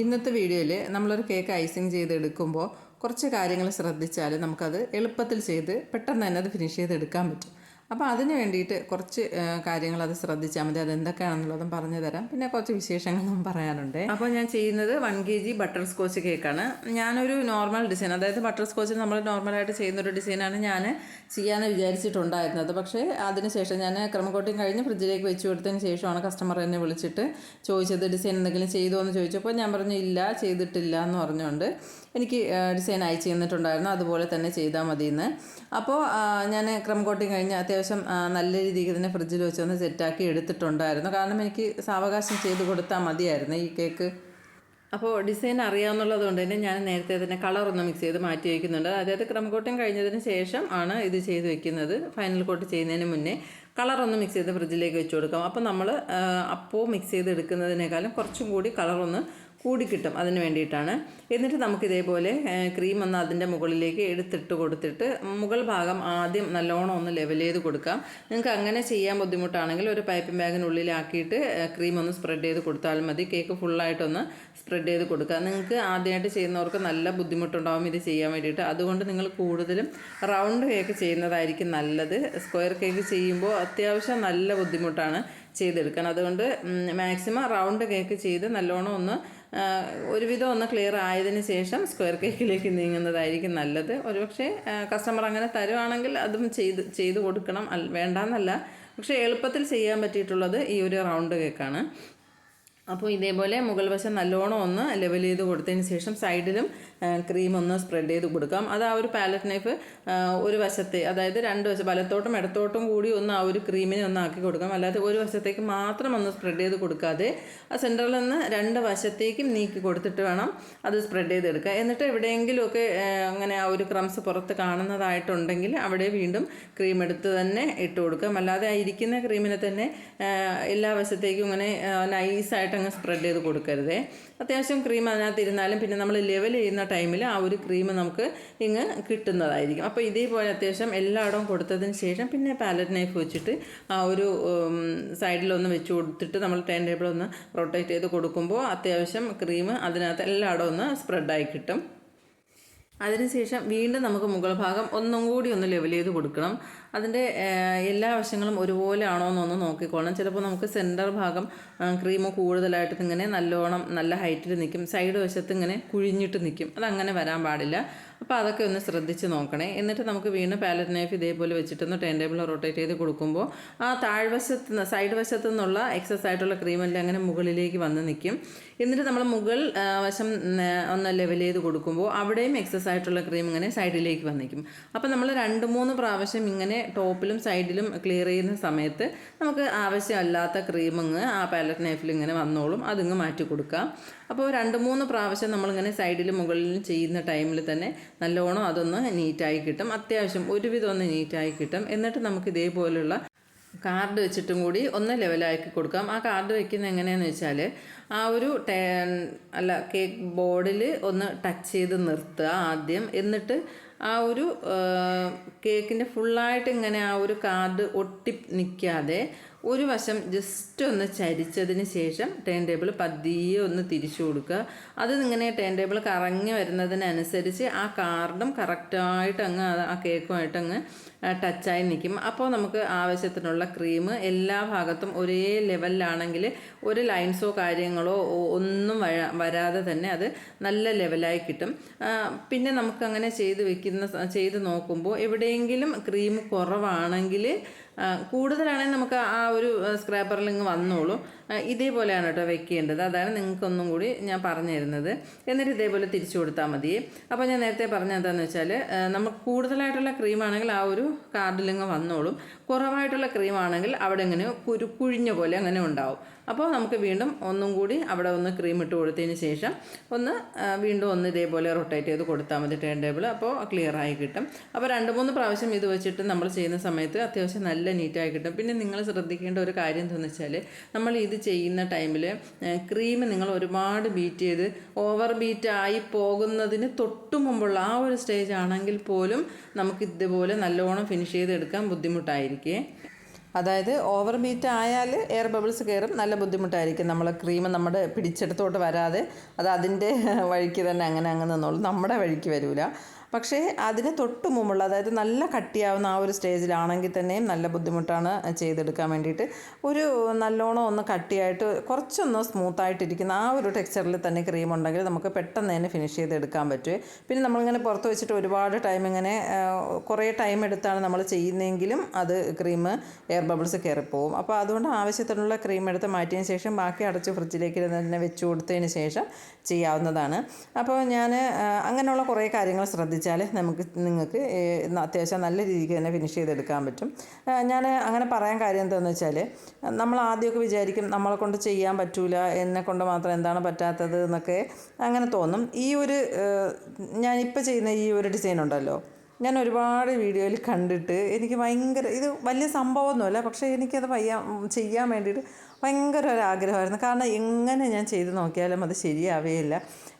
ഇന്നത്തെ വീഡിയോയിൽ നമ്മളൊരു കേക്ക് ഐസിങ് ചെയ്തെടുക്കുമ്പോൾ കുറച്ച് കാര്യങ്ങൾ ശ്രദ്ധിച്ചാൽ നമുക്കത് എളുപ്പത്തിൽ ചെയ്ത് പെട്ടെന്ന് തന്നെ അത് ഫിനിഷ് ചെയ്തെടുക്കാൻ പറ്റും. അപ്പോൾ അതിന് വേണ്ടിയിട്ട് കുറച്ച് കാര്യങ്ങൾ അത് ശ്രദ്ധിച്ചാൽ മതി. അത് എന്തൊക്കെയാണെന്നുള്ളതും പറഞ്ഞു തരാം. പിന്നെ കുറച്ച് വിശേഷങ്ങളും പറയാനുണ്ട്. അപ്പോൾ ഞാൻ ചെയ്യുന്നത് one K G butterscotch കേക്കാണ്. ഞാനൊരു നോർമൽ ഡിസൈൻ അതായത് ബട്ടർ സ്കോച്ച് നമ്മൾ നോർമലായിട്ട് ചെയ്യുന്ന ഒരു ഡിസൈനാണ് ഞാൻ ചെയ്യാൻ വിചാരിച്ചിട്ടുണ്ടായിരുന്നത്. പക്ഷേ അതിനുശേഷം ഞാൻ ക്രമക്കോട്ടിങ് കഴിഞ്ഞ് ഫ്രിഡ്ജിലേക്ക് വെച്ച് കൊടുത്തതിന് ശേഷമാണ് കസ്റ്റമർ എന്നെ വിളിച്ചിട്ട് ചോദിച്ചത് ഡിസൈൻ എന്തെങ്കിലും ചെയ്തോ എന്ന് ചോദിച്ചപ്പോൾ ഞാൻ പറഞ്ഞു ഇല്ല ചെയ്തിട്ടില്ല എന്ന് പറഞ്ഞുകൊണ്ട് എനിക്ക് ഡിസൈൻ അയച്ചു തന്നിട്ടുണ്ടായിരുന്നു. അതുപോലെ തന്നെ ചെയ്താൽ മതിയെന്ന്. അപ്പോൾ ഞാൻ ക്രം കോട്ടിങ് കഴിഞ്ഞ് അത്യാവശ്യം നല്ല രീതിക്ക് തന്നെ ഫ്രിഡ്ജിൽ വെച്ച് ഒന്ന് സെറ്റാക്കി എടുത്തിട്ടുണ്ടായിരുന്നു. കാരണം എനിക്ക് സാവകാശം ചെയ്ത് കൊടുത്താൽ മതിയായിരുന്നു ഈ കേക്ക്. അപ്പോൾ ഡിസൈൻ അറിയാവുന്നുള്ളത് കൊണ്ട് തന്നെ ഞാൻ നേരത്തെ തന്നെ കളർ ഒന്ന് മിക്സ് ചെയ്ത് മാറ്റി വയ്ക്കുന്നുണ്ട് അതായത് ക്രം കോട്ടിങ് കഴിഞ്ഞതിന് ശേഷം ആണ് ഇത് ചെയ്ത് വെക്കുന്നത്. ഫൈനൽ കോട്ട് ചെയ്യുന്നതിന് മുന്നേ കളർ ഒന്ന് മിക്സ് ചെയ്ത് ഫ്രിഡ്ജിലേക്ക് വെച്ച് കൊടുക്കാം. അപ്പോൾ നമ്മൾ അപ്പോൾ മിക്സ് ചെയ്ത് എടുക്കുന്നതിനേക്കാളും കുറച്ചും കൂടി കളർ ഒന്ന് കൂടി കിട്ടും അതിന് വേണ്ടിയിട്ടാണ്. എന്നിട്ട് നമുക്ക് ഇതേപോലെ ക്രീം ഒന്ന് അതിന്റെ മുകളിലേക്ക് എടുത്തിട്ട് കൊടുത്തിട്ട് മുകൾ ഭാഗം ആദ്യം നല്ലോണം ഒന്ന് ലെവൽ ചെയ്ത് കൊടുക്കാം. നിങ്ങൾക്ക് അങ്ങനെ ചെയ്യാൻ ബുദ്ധിമുട്ടാണെങ്കിൽ ഒരു പൈപ്പിംഗ് ബാഗിനുള്ളിലാക്കിയിട്ട് ക്രീം ഒന്ന് സ്പ്രെഡ് ചെയ്ത് കൊടുത്താൽ മതി. കേക്ക് ഫുള്ളായിട്ടൊന്ന് സ്പ്രെഡ് ചെയ്ത് കൊടുക്കുക നിങ്ങൾക്ക് ആദ്യമായിട്ട് ചെയ്യുന്നവർക്ക് നല്ല ബുദ്ധിമുട്ടുണ്ടാവും ഇത് ചെയ്യാൻ വേണ്ടിയിട്ട്. അതുകൊണ്ട് നിങ്ങൾ കൂടുതലും റൗണ്ട് കേക്ക് ചെയ്യുന്നതായിരിക്കും നല്ലത്. സ്ക്വയർ കേക്ക് ചെയ്യുമ്പോൾ അത്യാവശ്യം നല്ല ബുദ്ധിമുട്ടാണ്. ചെയ്തെടുക്കാൻ അതുകൊണ്ട് മാക്സിമം റൗണ്ട് കേക്ക് ചെയ്ത് നല്ലോണം ഒന്ന് ഒരുവിധം ഒന്ന് ക്ലിയർ ആയതിനു ശേഷം സ്ക്വയർ കേക്കിലേക്ക് നീങ്ങുന്നതായിരിക്കും നല്ലത്. ഒരുപക്ഷെ കസ്റ്റമർ അങ്ങനെ തരുവാണെങ്കിൽ അതും ചെയ്ത് ചെയ്ത് കൊടുക്കണം. വേണ്ടാന്നല്ല. പക്ഷേ എളുപ്പത്തിൽ ചെയ്യാൻ പറ്റിയിട്ടുള്ളത് ഈ ഒരു റൗണ്ട് കേക്കാണ് അപ്പോൾ ഇതേപോലെ മുകൾ വശം നല്ലോണം ഒന്ന് ലെവൽ ചെയ്ത് കൊടുത്തതിന് ശേഷം സൈഡിലും ക്രീം ഒന്ന് സ്പ്രെഡ് ചെയ്ത് കൊടുക്കാം. അത് ആ ഒരു പാലറ്റ് നൈഫ് ഒരു വശത്തെ അതായത് രണ്ട് വശം വലത്തോട്ടും ഇടത്തോട്ടും കൂടി ഒന്ന് ആ ഒരു ക്രീമിനെ ഒന്ന് ആക്കി കൊടുക്കാം. അല്ലാതെ ഒരു വശത്തേക്ക് മാത്രം ഒന്ന് സ്പ്രെഡ് ചെയ്ത് കൊടുക്കാതെ ആ സെന്ററിൽ നിന്ന് രണ്ട് വശത്തേക്കും നീക്കി കൊടുത്തിട്ട് വേണം അത് സ്പ്രെഡ് ചെയ്തെടുക്കുക എന്നിട്ട് എവിടെയെങ്കിലുമൊക്കെ അങ്ങനെ ആ ഒരു ക്രംസ് പുറത്ത് കാണുന്നതായിട്ടുണ്ടെങ്കിൽ അവിടെ വീണ്ടും ക്രീം എടുത്ത് തന്നെ ഇട്ട് കൊടുക്കാം. അല്ലാതെ ആ ഇരിക്കുന്ന ക്രീമിനെ തന്നെ എല്ലാ വശത്തേക്കും ഇങ്ങനെ നൈസായിട്ട് അങ്ങ് സ്പ്രെഡ് ചെയ്ത് കൊടുക്കരുതേ. അത്യാവശ്യം ക്രീം അതിനകത്ത് ഇരുന്നാലും പിന്നെ നമ്മൾ ലെവൽ ചെയ്യുന്ന ടൈമിൽ ആ ഒരു ക്രീം നമുക്ക് ഇങ്ങ് കിട്ടുന്നതായിരിക്കും. അപ്പോൾ ഇതേപോലെ അത്യാവശ്യം എല്ലായിടവും കൊടുത്തതിന് ശേഷം പിന്നെ പാലറ്റ് നൈഫ് വെച്ചിട്ട് ആ ഒരു സൈഡിലൊന്ന് വെച്ച് കൊടുത്തിട്ട് നമ്മൾ ടേൺ ടേബിൾ ഒന്ന് റൊട്ടേറ്റ് ചെയ്ത് കൊടുക്കുമ്പോൾ അത്യാവശ്യം ക്രീം അതിനകത്ത് എല്ലായിടവും ഒന്ന് സ്പ്രെഡായി കിട്ടും. അതിനുശേഷം വീണ്ടും നമുക്ക് മുകൾ ഭാഗം ഒന്നും കൂടി ഒന്ന് ലെവൽ ചെയ്ത് കൊടുക്കണം. അതിന്റെ എല്ലാ വശങ്ങളും ഒരുപോലെ ആണോ എന്നൊന്ന് നോക്കിക്കോളണം. ചിലപ്പോൾ നമുക്ക് സെന്റർ ഭാഗം ക്രീം കൂടുതലായിട്ട് ഇങ്ങനെ നല്ലോണം നല്ല ഹൈറ്റിൽ നിൽക്കും സൈഡ് വശത്ത് ഇങ്ങനെ കുഴിഞ്ഞിട്ട് നിൽക്കും അതങ്ങനെ വരാൻ പാടില്ല. അപ്പോൾ അതൊക്കെ ഒന്ന് ശ്രദ്ധിച്ച് നോക്കണേ. എന്നിട്ട് നമുക്ക് വീണ്ടും പാലറ്റ് നൈഫ് ഇതേപോലെ വെച്ചിട്ടൊന്ന് ടേൺ ടേബിൾ റൊട്ടേറ്റ് ചെയ്ത് കൊടുക്കുമ്പോൾ ആ താഴ്വശത്ത് നിന്ന് സൈഡ് വശത്തു നിന്നുള്ള എക്സസ് ആയിട്ടുള്ള ക്രീമെല്ലാം അങ്ങനെ മുകളിലേക്ക് വന്ന് നിൽക്കും എന്നിട്ട് നമ്മൾ മുകൾ വശം ഒന്ന് ലെവൽ ചെയ്ത് കൊടുക്കുമ്പോൾ അവിടെയും എക്സസ് ആയിട്ടുള്ള ക്രീം ഇങ്ങനെ സൈഡിലേക്ക് വന്നിരിക്കും അപ്പോൾ നമ്മൾ രണ്ട് മൂന്ന് പ്രാവശ്യം ഇങ്ങനെ ടോപ്പിലും സൈഡിലും ക്ലിയർ ചെയ്യുന്ന സമയത്ത് നമുക്ക് ആവശ്യമല്ലാത്ത ക്രീമിങ് ആ പാലറ്റ് നൈഫിൽ ഇങ്ങനെ വന്നോളും അതിങ്ങ് മാറ്റി കൊടുക്കാം. അപ്പോൾ രണ്ട് മൂന്ന് പ്രാവശ്യം നമ്മളിങ്ങനെ സൈഡിലും മുകളിലും ചെയ്യുന്ന ടൈമിൽ തന്നെ നല്ലോണം അതൊന്ന് നീറ്റായി കിട്ടും. അത്യാവശ്യം ഒരുവിധം ഒന്ന് നീറ്റായി കിട്ടും. എന്നിട്ട് നമുക്ക് ഇതേപോലുള്ള കാർഡ് വെച്ചിട്ടും കൂടി ഒന്ന് ലെവലാക്കി കൊടുക്കാം. ആ കാർഡ് വെക്കുന്നത് എങ്ങനെയാണെന്ന് വെച്ചാൽ ആ ഒരു ടേ അല്ല കേക്ക് ബോർഡിൽ ഒന്ന് ടച്ച് ചെയ്ത് നിർത്തുക ആദ്യം. എന്നിട്ട് ആ ഒരു കേക്കിന്റെ ഫുള്ളായിട്ട് ഇങ്ങനെ ആ ഒരു കാർഡ് ഒട്ടി നിൽക്കാതെ ഒരു വശം ജസ്റ്റ് ഒന്ന് ചരിച്ചതിന് ശേഷം ടേൺ ടേബിൾ പതിയെ ഒന്ന് തിരിച്ചു കൊടുക്കുക. അത് ഇങ്ങനെ ടേൺ ടേബിൾ കറങ്ങി വരുന്നതിനനുസരിച്ച് ആ കാർഡും കറക്റ്റായിട്ട് അങ്ങ് ആ കേക്കുമായിട്ട് അങ്ങ് ടച്ചായി നിൽക്കും അപ്പോൾ നമുക്ക് ആവശ്യത്തിനുള്ള ക്രീം എല്ലാ ഭാഗത്തും ഒരേ ലെവലിലാണെങ്കിൽ ഒരു ലൈൻസോ കാര്യങ്ങളോ ഒന്നും വരാതെ തന്നെ അത് നല്ല ലെവലായി കിട്ടും. പിന്നെ നമുക്കങ്ങനെ ചെയ്ത് വെക്കുന്ന ചെയ്ത് നോക്കുമ്പോൾ എവിടെയെങ്കിലും ക്രീം കുറവാണെങ്കിൽ കൂടുതലാണെങ്കിൽ നമുക്ക് ആ ഒരു സ്ക്രാപ്പറിൽ ഇങ്ങ് വന്നോളൂ. ഇതേപോലെയാണ് കേട്ടോ വെക്കേണ്ടത്. അതാണ് നിങ്ങൾക്കൊന്നും കൂടി ഞാൻ പറഞ്ഞു തരുന്നത്. എന്നിട്ട് ഇതേപോലെ തിരിച്ചു കൊടുത്താൽ മതി. അപ്പോൾ ഞാൻ നേരത്തെ പറഞ്ഞ എന്താണെന്ന് വെച്ചാൽ നമുക്ക് കൂടുതലായിട്ടുള്ള ക്രീമാണെങ്കിൽ ആ ഒരു കാർഡിലിങ്ങ് വന്നോളും. കുറവായിട്ടുള്ള ക്രീമാണെങ്കിൽ അവിടെ ഇങ്ങനെ കുരു കുഴിഞ്ഞ പോലെ അങ്ങനെ ഉണ്ടാവും. അപ്പോൾ നമുക്ക് വീണ്ടും ഒന്നും കൂടി അവിടെ ഒന്ന് ക്രീം ഇട്ട് കൊടുത്തതിന് ശേഷം ഒന്ന് വീണ്ടും ഒന്ന് ഇതേപോലെ റൊട്ടേറ്റ് ചെയ്ത് കൊടുത്താൽ മതി ടേൺ ടേബിൾ അപ്പോൾ ക്ലിയർ ആയി കിട്ടും. അപ്പോൾ രണ്ട് മൂന്ന് പ്രാവശ്യം ഇത് വെച്ചിട്ട് നമ്മൾ ചെയ്യുന്ന സമയത്ത് അത്യാവശ്യം നല്ല നീറ്റായി കിട്ടും. പിന്നെ നിങ്ങൾ ശ്രദ്ധിക്കേണ്ട ഒരു കാര്യം എന്താണെന്ന് വെച്ചാൽ നമ്മൾ ഇത് ചെയ്യുന്ന ടൈമിൽ ക്രീം നിങ്ങൾ ഒരുപാട് ബീറ്റ് ചെയ്ത് ഓവർ ബീറ്റ് ആയി പോകുന്നതിന് തൊട്ട് മുമ്പുള്ള ആ ഒരു സ്റ്റേജ് ആണെങ്കിൽ പോലും നമുക്ക് ഇതുപോലെ നല്ലോണം ഫിനിഷ് ചെയ്തെടുക്കാൻ ബുദ്ധിമുട്ടായിരിക്കേ. അതായത് ഓവർ ബീറ്റ് ആയാൽ എയർ ബബിൾസ് കയറും. നല്ല ബുദ്ധിമുട്ടായിരിക്കും. നമ്മൾ ക്രീം നമ്മുടെ പിടിച്ചെടുത്തോട്ട് വരാതെ അത് അതിന്റെ വഴിക്ക് തന്നെ അങ്ങനെ അങ്ങ് നിന്നോളും. നമ്മുടെ വഴിക്ക് വരില്ല പക്ഷേ അതിന് തൊട്ട് മുമ്പുള്ള അതായത് നല്ല കട്ടിയാവുന്ന ആ ഒരു സ്റ്റേജിലാണെങ്കിൽ തന്നെയും നല്ല ബുദ്ധിമുട്ടാണ് ചെയ്തെടുക്കാൻ വേണ്ടിയിട്ട്. ഒരു നല്ലോണം ഒന്ന് കട്ടിയായിട്ട് കുറച്ചൊന്ന് സ്മൂത്തായിട്ടിരിക്കുന്ന ആ ഒരു ടെക്സ്ചറിൽ തന്നെ ക്രീം ഉണ്ടെങ്കിൽ നമുക്ക് പെട്ടെന്ന് തന്നെ ഫിനിഷ് ചെയ്തെടുക്കാൻ പറ്റുമേ പിന്നെ നമ്മളിങ്ങനെ പുറത്ത് വെച്ചിട്ട് ഒരുപാട് ടൈം ഇങ്ങനെ കുറേ ടൈം എടുത്താണ് നമ്മൾ ചെയ്യുന്നതെങ്കിലും അത് ക്രീം എയർ ബബിൾസ് കയറിപ്പോവും. അപ്പോൾ അതുകൊണ്ട് ആവശ്യത്തിനുള്ള ക്രീം എടുത്ത് മാറ്റിയതിന് ശേഷം ബാക്കി അടച്ച് ഫ്രിഡ്ജിലേക്ക് തന്നെ വെച്ച് കൊടുത്തതിന് ശേഷം ചെയ്യാവുന്നതാണ്. അപ്പോൾ ഞാൻ അങ്ങനെയുള്ള കുറേ കാര്യങ്ങൾ ശ്രദ്ധിച്ചാൽ നമുക്ക് നിങ്ങൾക്ക് അത്യാവശ്യം നല്ല രീതിക്ക് തന്നെ ഫിനിഷ് ചെയ്തെടുക്കാൻ പറ്റും. ഞാൻ അങ്ങനെ പറയാൻ കാര്യം എന്താണെന്ന് വെച്ചാൽ നമ്മൾ ആദ്യമൊക്കെ വിചാരിക്കും നമ്മളെ കൊണ്ട് ചെയ്യാൻ പറ്റൂല എന്നെ കൊണ്ട് മാത്രം എന്താണ് പറ്റാത്തത് എന്നൊക്കെ അങ്ങനെ തോന്നും. ഈ ഒരു ഞാനിപ്പോൾ ചെയ്യുന്ന ഈ ഒരു ഡിസൈൻ ഉണ്ടല്ലോ ഞാൻ ഒരുപാട് വീഡിയോയിൽ കണ്ടിട്ട് എനിക്ക് ഭയങ്കര ഇത് വലിയ സംഭവമൊന്നുമല്ല പക്ഷേ എനിക്കത് വയ്യ ചെയ്യാൻ വേണ്ടിയിട്ട് ഭയങ്കര ഒരു ആഗ്രഹമായിരുന്നു കാരണം എങ്ങനെ ഞാൻ ചെയ്ത് നോക്കിയാലും അത് ശരിയാവേയില്ല.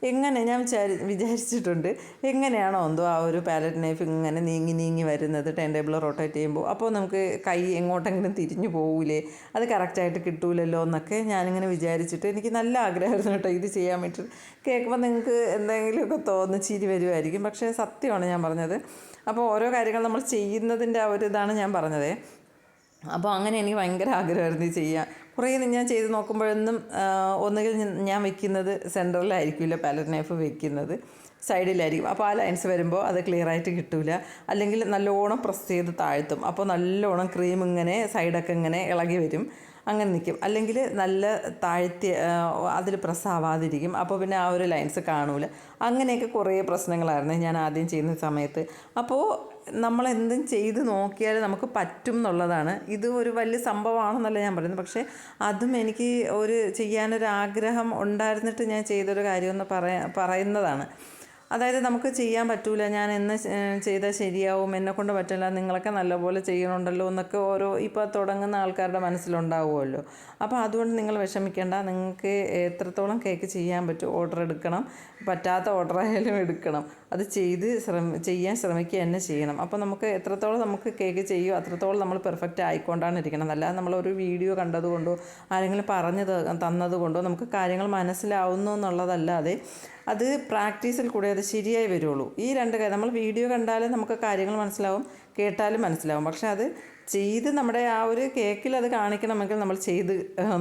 എങ്ങനെ ഞാൻ വിചാരി വിചാരിച്ചിട്ടുണ്ട്. എങ്ങനെയാണോ എന്തോ ആ ഒരു പാലറ്റ് നൈഫ് ഇങ്ങനെ നീങ്ങി നീങ്ങി വരുന്നത്. ടൈം ടേബിൾ റൊട്ടേറ്റ് ചെയ്യുമ്പോൾ. അപ്പോൾ നമുക്ക് കൈ എങ്ങോട്ടെങ്കിലും തിരിഞ്ഞു പോകൂലേ അത് കറക്റ്റായിട്ട് കിട്ടൂലല്ലോ എന്നൊക്കെ ഞാനിങ്ങനെ വിചാരിച്ചിട്ട് എനിക്ക് നല്ല ആഗ്രഹമായിരുന്നു കേട്ടോ ഇത് ചെയ്യാൻ വേണ്ടിയിട്ട് കേൾക്കുമ്പോൾ നിങ്ങൾക്ക് എന്തെങ്കിലുമൊക്കെ തോന്നുന്നു ചിരി വരുമായിരിക്കും. പക്ഷേ സത്യമാണ് ഞാൻ പറഞ്ഞത്. അപ്പോൾ ഓരോ കാര്യങ്ങൾ നമ്മൾ ചെയ്യുന്നതിന്റെ ആ ഒരു ഇതാണ് ഞാൻ പറഞ്ഞത്. അപ്പോൾ അങ്ങനെ എനിക്ക് ഭയങ്കര ആഗ്രഹമായിരുന്നു ചെയ്യാൻ. കുറേ ഞാൻ ചെയ്ത് നോക്കുമ്പോഴൊന്നും ഒന്നുകിൽ ഞാൻ- വെക്കുന്നത് സെന്ററിലായിരിക്കില്ല പാലറ്റ് നൈഫ് വെക്കുന്നത് സൈഡിലായിരിക്കും. അപ്പോൾ ആ ലൈൻസ് വരുമ്പോൾ അത് ക്ലിയർ ആയിട്ട് കിട്ടില്ല അല്ലെങ്കിൽ നല്ലോണം പ്രസ് ചെയ്ത് താഴ്ത്തും. അപ്പോൾ നല്ലോണം ക്രീം ഇങ്ങനെ സൈഡൊക്കെ ഇങ്ങനെ ഇളകി വരും. അങ്ങനെ നിൽക്കും. അല്ലെങ്കിൽ നല്ല താഴ്ത്തി അതിൽ പ്രസ് ആവാതിരിക്കും അപ്പോൾ പിന്നെ ആ ഒരു ലൈൻസ് കാണൂല. അങ്ങനെയൊക്കെ കുറേ പ്രശ്നങ്ങളായിരുന്നു ഞാൻ ആദ്യം ചെയ്യുന്ന സമയത്ത്. അപ്പോൾ നമ്മളെന്തും ചെയ്ത് നോക്കിയാൽ നമുക്ക് പറ്റും എന്നുള്ളതാണ്. ഇത് ഒരു വലിയ സംഭവമാണെന്നല്ല ഞാൻ പറയുന്നത്. പക്ഷേ അതും എനിക്ക് ഒരു ചെയ്യാനൊരു ആഗ്രഹം ഉണ്ടായിരുന്നിട്ട് ഞാൻ ചെയ്തൊരു കാര്യമെന്ന് പറയാ പറയുന്നതാണ്. അതായത് നമുക്ക് ചെയ്യാൻ പറ്റൂല. ഞാൻ എന്ന് ചെയ്താൽ ശരിയാവും. എന്നെ കൊണ്ട് പറ്റില്ല. നിങ്ങളൊക്കെ നല്ലപോലെ ചെയ്യണുണ്ടല്ലോ എന്നൊക്കെ ഓരോ ഇപ്പോൾ തുടങ്ങുന്ന ആൾക്കാരുടെ മനസ്സിലുണ്ടാവുമല്ലോ. അപ്പോൾ അതുകൊണ്ട് നിങ്ങൾ വിഷമിക്കേണ്ട. നിങ്ങൾക്ക് എത്രത്തോളം കേക്ക് ചെയ്യാൻ പറ്റും ഓർഡർ എടുക്കണം. പറ്റാത്ത ഓർഡർ ആയാലും എടുക്കണം. അത് ചെയ്ത് ശ്രമ ചെയ്യാൻ ശ്രമിക്കുക തന്നെ ചെയ്യണം. അപ്പോൾ നമുക്ക് എത്രത്തോളം നമുക്ക് കേക്ക് ചെയ്യുമോ അത്രത്തോളം നമ്മൾ പെർഫെക്റ്റ് ആയിക്കൊണ്ടാണ് ഇരിക്കണം അല്ലാതെ നമ്മളൊരു വീഡിയോ കണ്ടതുകൊണ്ടോ ആരെങ്കിലും പറഞ്ഞു തന്നതുകൊണ്ടോ നമുക്ക് കാര്യങ്ങൾ മനസ്സിലാവുന്നു എന്നുള്ളതല്ലാതെ അത് പ്രാക്ടീസിൽ കൂടെ അത് ശരിയായി വരുള്ളൂ. ഈ രണ്ട് കാര്യം നമ്മൾ വീഡിയോ കണ്ടാലും നമുക്ക് കാര്യങ്ങൾ മനസ്സിലാവും കേട്ടാലും മനസ്സിലാവും. പക്ഷേ അത് ചെയ്ത് നമ്മുടെ ആ ഒരു കേക്കിൽ അത് കാണിക്കണമെങ്കിൽ നമ്മൾ ചെയ്ത്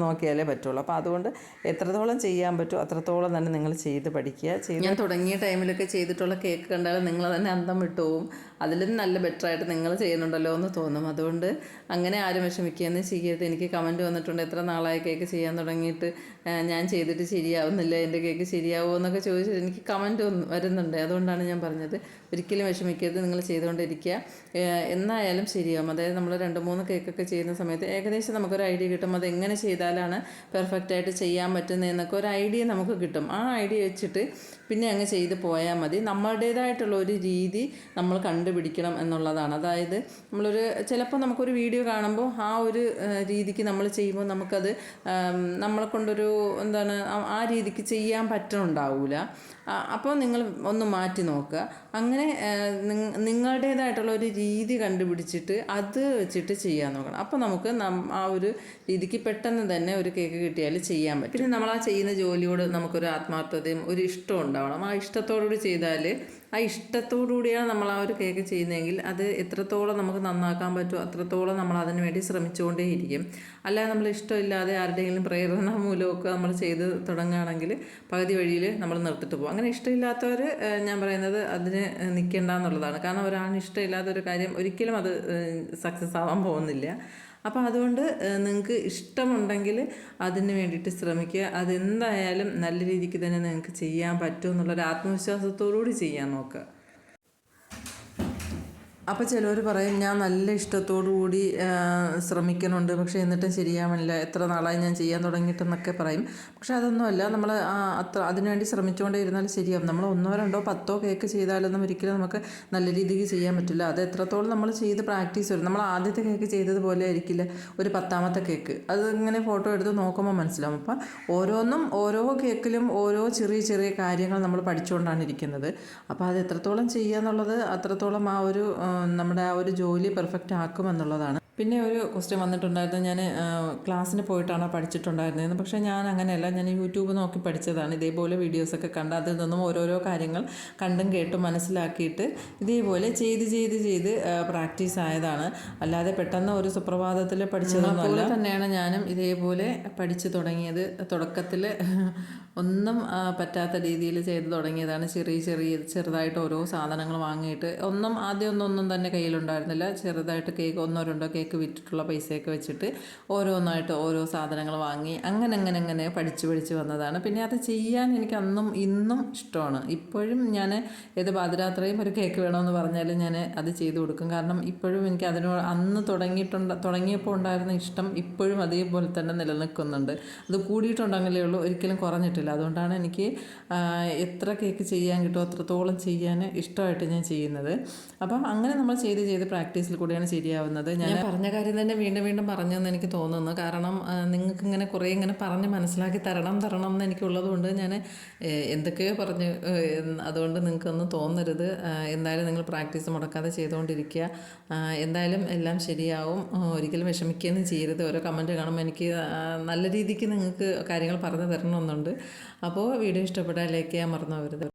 നോക്കിയാലേ പറ്റുള്ളൂ. അപ്പോൾ അതുകൊണ്ട് എത്രത്തോളം ചെയ്യാൻ പറ്റുമോ അത്രത്തോളം തന്നെ നിങ്ങൾ ചെയ്ത് പഠിക്കുക. ചെയ്ത് ഞാൻ തുടങ്ങിയ ടൈമിലൊക്കെ ചെയ്തിട്ടുള്ള കേക്ക് കണ്ടാൽ നിങ്ങൾ തന്നെ അന്തം വിട്ടുപോകും അതിലും നല്ല ബെറ്ററായിട്ട് നിങ്ങൾ ചെയ്യുന്നുണ്ടല്ലോ എന്ന് തോന്നും. അതുകൊണ്ട് അങ്ങനെ ആരും വിഷമിക്കുകയെന്ന് ചെയ്യരുത്. എനിക്ക് കമന്റ് വന്നിട്ടുണ്ട് എത്ര നാളായി കേക്ക് ചെയ്യാൻ തുടങ്ങിയിട്ട്? ഞാൻ ചെയ്തിട്ട് ശരിയാവുന്നില്ല. എന്റെ കേക്ക് ശരിയാവുമോ എന്നൊക്കെ ചോദിച്ചിട്ട് എനിക്ക് കമന്റ് വരുന്നുണ്ട്. അതുകൊണ്ടാണ് ഞാൻ പറഞ്ഞത്. ഒരിക്കലും വിഷമിക്കരുത്. നിങ്ങൾ ചെയ്തുകൊണ്ടിരിക്കുക. എന്നായാലും ശരിയാവും. അതായത് നമ്മൾ രണ്ട് മൂന്ന് കേക്കൊക്കെ ചെയ്യുന്ന സമയത്ത് ഏകദേശം നമുക്കൊരു ഐഡിയ കിട്ടും. അത് എങ്ങനെ ചെയ്താലാണ് പെർഫെക്റ്റായിട്ട് ചെയ്യാൻ പറ്റുന്നതെന്നൊക്കെ ഒരു ഐഡിയ നമുക്ക് കിട്ടും. ആ ഐഡിയ വെച്ചിട്ട് പിന്നെ അങ്ങ് ചെയ്ത് പോയാൽ മതി. നമ്മളുടേതായിട്ടുള്ള ഒരു രീതി നമ്മൾ കണ്ടുപിടിക്കണം എന്നുള്ളതാണ്. അതായത് നമ്മളൊരു ചിലപ്പോൾ നമുക്കൊരു വീഡിയോ കാണുമ്പോൾ ആ ഒരു രീതിക്ക് നമ്മൾ ചെയ്യുമ്പോൾ നമുക്കത് നമ്മളെ കൊണ്ടൊരു എന്താണ് ആ- രീതിക്ക് ചെയ്യാൻ പറ്റണുണ്ടാവില്ല അപ്പോൾ നിങ്ങൾ ഒന്ന് മാറ്റി നോക്കുക. അങ്ങനെ നിങ്ങളുടേതായിട്ടുള്ള ഒരു രീതി കണ്ടുപിടിച്ചിട്ട് അത് വെച്ചിട്ട് ചെയ്യാൻ നോക്കണം. അപ്പോൾ നമുക്ക് ആ ഒരു രീതിക്ക് പെട്ടെന്ന് തന്നെ ഒരു കേക്ക് കിട്ടിയാൽ ചെയ്യാൻ പറ്റും. പിന്നെ നമ്മൾ ആ ചെയ്യുന്ന ജോലിയോട് നമുക്കൊരു ആത്മാർത്ഥതയും ഒരു ഇഷ്ടം ഉണ്ടാവണം. ആ ഇഷ്ടത്തോടുകൂടി ചെയ്താൽ ആ ഇഷ്ടത്തോടുകൂടിയാണ് നമ്മൾ ആ ഒരു കേക്ക് ചെയ്യുന്നതെങ്കിൽ അത് എത്രത്തോളം നമുക്ക് നന്നാക്കാൻ പറ്റുമോ അത്രത്തോളം നമ്മൾ അതിന് വേണ്ടി ശ്രമിച്ചുകൊണ്ടേയിരിക്കും. അല്ലാതെ നമ്മൾ ഇഷ്ടമില്ലാതെ ആരുടെയെങ്കിലും പ്രേരണ മൂലമൊക്കെ നമ്മൾ ചെയ്ത് തുടങ്ങുകയാണെങ്കിൽ പകുതി വഴിയിൽ നമ്മൾ നിർത്തിട്ട് പോകും. അങ്ങനെ ഇഷ്ടമില്ലാത്തവർ ഞാൻ പറയുന്നത് അതിന് നിൽക്കേണ്ട എന്നുള്ളതാണ്. കാരണം ഒരാളിന് ഇഷ്ടമില്ലാത്ത ഒരു കാര്യം ഒരിക്കലും അത് സക്സസ് ആവാൻ പോകുന്നില്ല. അപ്പോൾ അതുകൊണ്ട് നിങ്ങൾക്ക് ഇഷ്ടമുണ്ടെങ്കിൽ അതിന് വേണ്ടിയിട്ട് ശ്രമിക്കുക. അതെന്തായാലും നല്ല രീതിക്ക് തന്നെ നിങ്ങൾക്ക് ചെയ്യാൻ പറ്റും എന്നുള്ളൊരു ആത്മവിശ്വാസത്തോടു കൂടി ചെയ്യാൻ നോക്കുക. അപ്പോൾ ചിലവർ പറയും ഞാൻ നല്ല ഇഷ്ടത്തോടു കൂടി ശ്രമിക്കുന്നുണ്ട്. പക്ഷേ എന്നിട്ടും ശരിയാവണില്ല. എത്ര നാളായി ഞാൻ ചെയ്യാൻ തുടങ്ങിയിട്ടെന്നൊക്കെ പറയും. പക്ഷേ അതൊന്നുമല്ല. നമ്മൾ അത്ര അതിനുവേണ്ടി ശ്രമിച്ചുകൊണ്ടേ ഇരുന്നാൽ ശരിയാവും. നമ്മൾ ഒന്നോ രണ്ടോ പത്തോ കേക്ക് ചെയ്താലൊന്നും ഒരിക്കലും നമുക്ക് നല്ല രീതിക്ക് ചെയ്യാൻ പറ്റില്ല. അത് എത്രത്തോളം നമ്മൾ ചെയ്ത് പ്രാക്ടീസ് വരും നമ്മൾ ആദ്യത്തെ കേക്ക് ചെയ്തതുപോലെ ആയിരിക്കില്ല ഒരു പത്താമത്തെ കേക്ക്. അത് ഇങ്ങനെ ഫോട്ടോ എടുത്ത് നോക്കുമ്പോൾ മനസ്സിലാവും. അപ്പം ഓരോന്നും ഓരോ കേക്കിലും ഓരോ ചെറിയ ചെറിയ കാര്യങ്ങൾ നമ്മൾ പഠിച്ചുകൊണ്ടാണ് ഇരിക്കുന്നത്. അപ്പോൾ അത് എത്രത്തോളം ചെയ്യുക എന്നുള്ളത് അത്രത്തോളം ആ ഒരു നമ്മുടെ ആ ഒരു ജോലി പെർഫെക്റ്റ് ആക്കുമെന്നുള്ളതാണ്. പിന്നെ ഒരു ക്വസ്റ്റ്യൻ വന്നിട്ടുണ്ടായിരുന്നു. ഞാൻ ക്ലാസ്സിന് പോയിട്ടാണ് പഠിച്ചിട്ടുണ്ടായിരുന്നത് പക്ഷേ ഞാൻ അങ്ങനെയല്ല. ഞാൻ യൂട്യൂബ് നോക്കി പഠിച്ചതാണ്. ഇതേപോലെ വീഡിയോസൊക്കെ കണ്ട് അതിൽ നിന്നും ഓരോരോ കാര്യങ്ങൾ കണ്ടും കേട്ടും മനസ്സിലാക്കിയിട്ട് ഇതേപോലെ ചെയ്ത് ചെയ്ത് ചെയ്ത് പ്രാക്ടീസ് ആയതാണ്. അല്ലാതെ പെട്ടെന്ന് ഒരു സുപ്രഭാതത്തിൽ പഠിച്ചതൊന്നുമല്ല. തന്നെയാണ് ഞാനും ഇതേപോലെ പഠിച്ചു തുടങ്ങിയത്. തുടക്കത്തിൽ ഒന്നും പറ്റാത്ത രീതിയിൽ ചെയ്ത് തുടങ്ങിയതാണ് ചെറിയ ചെറിയ ചെറുതായിട്ട് ഓരോ സാധനങ്ങൾ വാങ്ങിയിട്ട്. ഒന്നും ആദ്യം ഒന്നും ഒന്നും തന്നെ കയ്യിലുണ്ടായിരുന്നില്ല. ചെറുതായിട്ട് കേക്ക് ഒന്നോ രണ്ടോ കേക്ക് വിറ്റിട്ടുള്ള പൈസയൊക്കെ വെച്ചിട്ട് ഓരോന്നായിട്ട് ഓരോ സാധനങ്ങൾ വാങ്ങി അങ്ങനെ അങ്ങനെ അങ്ങനെ പഠിച്ച് പഠിച്ച് വന്നതാണ്. പിന്നെ അത് ചെയ്യാൻ എനിക്ക് അന്നും ഇന്നും ഇഷ്ടമാണ്. ഇപ്പോഴും ഞാൻ ഏത് പാതിരാത്രയും ഒരു കേക്ക് വേണമെന്ന് പറഞ്ഞാൽ ഞാൻ അത് ചെയ്തു കൊടുക്കും. കാരണം ഇപ്പോഴും എനിക്ക് അതിനോട് അന്ന് തുടങ്ങിയിട്ടുണ്ട് തുടങ്ങിയപ്പോൾ ഉണ്ടായിരുന്ന ഇഷ്ടം ഇപ്പോഴും അതേപോലെ തന്നെ നിലനിൽക്കുന്നുണ്ട്. അത് കൂടിയിട്ടുണ്ടെങ്കിലേ ഉള്ളൂ. ഒരിക്കലും കുറഞ്ഞിട്ടില്ല. അതുകൊണ്ടാണ് എനിക്ക് എത്ര കേക്ക് ചെയ്യാൻ കിട്ടുമോ അത്രത്തോളം ചെയ്യാൻ ഇഷ്ടമായിട്ട് ഞാൻ ചെയ്യുന്നത്. അപ്പം അങ്ങനെ നമ്മൾ ചെയ്ത് ചെയ്ത് പ്രാക്ടീസിൽ കൂടിയാണ് ശരിയാവുന്നത്. ഞാൻ പറഞ്ഞ കാര്യം തന്നെ വീണ്ടും വീണ്ടും പറഞ്ഞു എന്ന് എനിക്ക് തോന്നുന്നു. കാരണം നിങ്ങൾക്ക് ഇങ്ങനെ കുറേ ഇങ്ങനെ പറഞ്ഞ് മനസ്സിലാക്കി തരണം തരണം എന്ന് എനിക്കുള്ളത് കൊണ്ട് ഞാൻ എന്തൊക്കെയോ പറഞ്ഞു. അതുകൊണ്ട് നിങ്ങൾക്കൊന്നും തോന്നരുത്. എന്തായാലും നിങ്ങൾ പ്രാക്ടീസ് മുടക്കാതെ ചെയ്തുകൊണ്ടിരിക്കുക. എന്തായാലും എല്ലാം ശരിയാവും. ഒരിക്കലും വിഷമിക്കുകയൊന്നും ചെയ്യരുത്. ഓരോ കമന്റ് കാണുമ്പോൾ എനിക്ക് നല്ല രീതിക്ക് നിങ്ങൾക്ക് കാര്യങ്ങൾ പറഞ്ഞു തരണമെന്നുണ്ട്. അപ്പോൾ വീഡിയോ ഇഷ്ടപ്പെട്ടാൽ ലൈക്ക് ചെയ്യാൻ മറന്നു